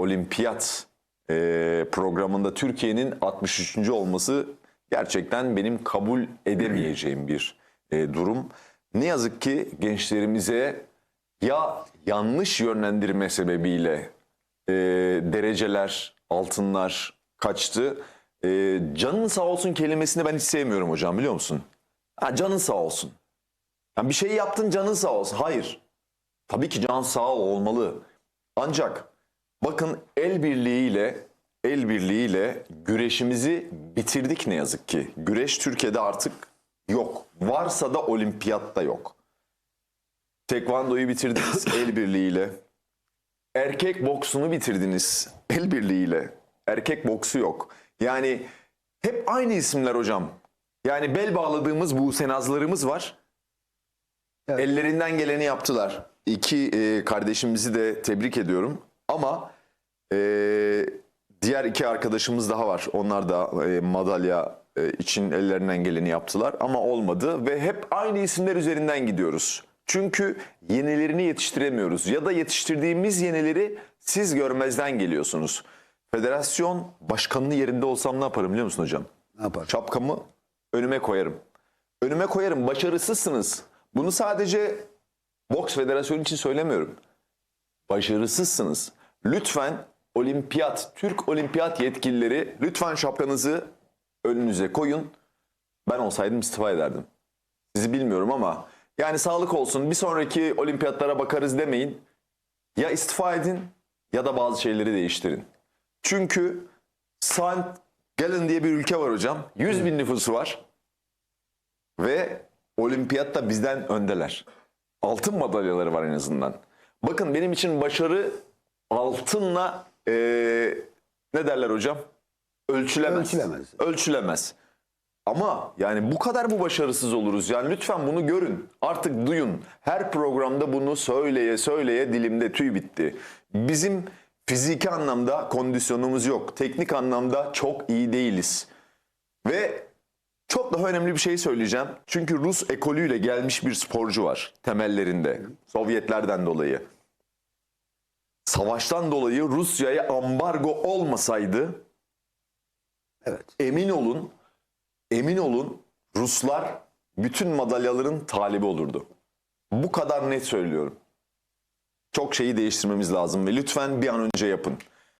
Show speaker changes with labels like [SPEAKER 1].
[SPEAKER 1] olimpiyat e, programında Türkiye'nin 63. olması gerçekten benim kabul edemeyeceğim bir e, durum. Ne yazık ki gençlerimize ya yanlış yönlendirme sebebiyle e, dereceler, altınlar kaçtı. E, canın sağ olsun kelimesini ben hiç sevmiyorum hocam biliyor musun? Ha, canın sağ olsun. Yani bir şey yaptın canın sağ olsun. Hayır. Tabii ki can sağ olmalı. Ancak bakın el birliğiyle el birliğiyle güreşimizi bitirdik ne yazık ki. Güreş Türkiye'de artık yok. Varsa da olimpiyatta yok. Tekvandoyu bitirdiniz el birliğiyle. Erkek boksunu bitirdiniz el birliğiyle. Erkek boksu yok. Yani hep aynı isimler hocam. Yani bel bağladığımız bu senazlarımız var.
[SPEAKER 2] Evet.
[SPEAKER 1] Ellerinden geleni yaptılar. İki e, kardeşimizi de tebrik ediyorum. Ama e, diğer iki arkadaşımız daha var. Onlar da e, madalya e, için ellerinden geleni yaptılar ama olmadı ve hep aynı isimler üzerinden gidiyoruz. Çünkü yenilerini yetiştiremiyoruz ya da yetiştirdiğimiz yenileri siz görmezden geliyorsunuz. Federasyon başkanlığı yerinde olsam ne yaparım biliyor musun hocam?
[SPEAKER 2] Ne yapar?
[SPEAKER 1] Şapkamı önüme koyarım. Önüme koyarım. Başarısızsınız. Bunu sadece boks federasyonu için söylemiyorum. Başarısızsınız. Lütfen olimpiyat, Türk olimpiyat yetkilileri lütfen şapkanızı önünüze koyun. Ben olsaydım istifa ederdim. Sizi bilmiyorum ama yani sağlık olsun bir sonraki olimpiyatlara bakarız demeyin. Ya istifa edin ya da bazı şeyleri değiştirin. Çünkü St. Gallen diye bir ülke var hocam. 100 bin nüfusu var. Ve olimpiyatta bizden öndeler. Altın madalyaları var en azından. Bakın benim için başarı altınla eee, ne derler hocam? Ölçülemez.
[SPEAKER 2] Ölçülemez.
[SPEAKER 1] Ölçülemez. Ama yani bu kadar bu başarısız oluruz. Yani lütfen bunu görün. Artık duyun. Her programda bunu söyleye söyleye dilimde tüy bitti. Bizim fiziki anlamda kondisyonumuz yok. Teknik anlamda çok iyi değiliz. Ve çok daha önemli bir şey söyleyeceğim. Çünkü Rus ekolüyle gelmiş bir sporcu var temellerinde. Sovyetlerden dolayı. Savaştan dolayı Rusya'ya ambargo olmasaydı
[SPEAKER 2] Evet.
[SPEAKER 1] emin olun, emin olun Ruslar bütün madalyaların talibi olurdu. Bu kadar net söylüyorum. Çok şeyi değiştirmemiz lazım ve lütfen bir an önce yapın.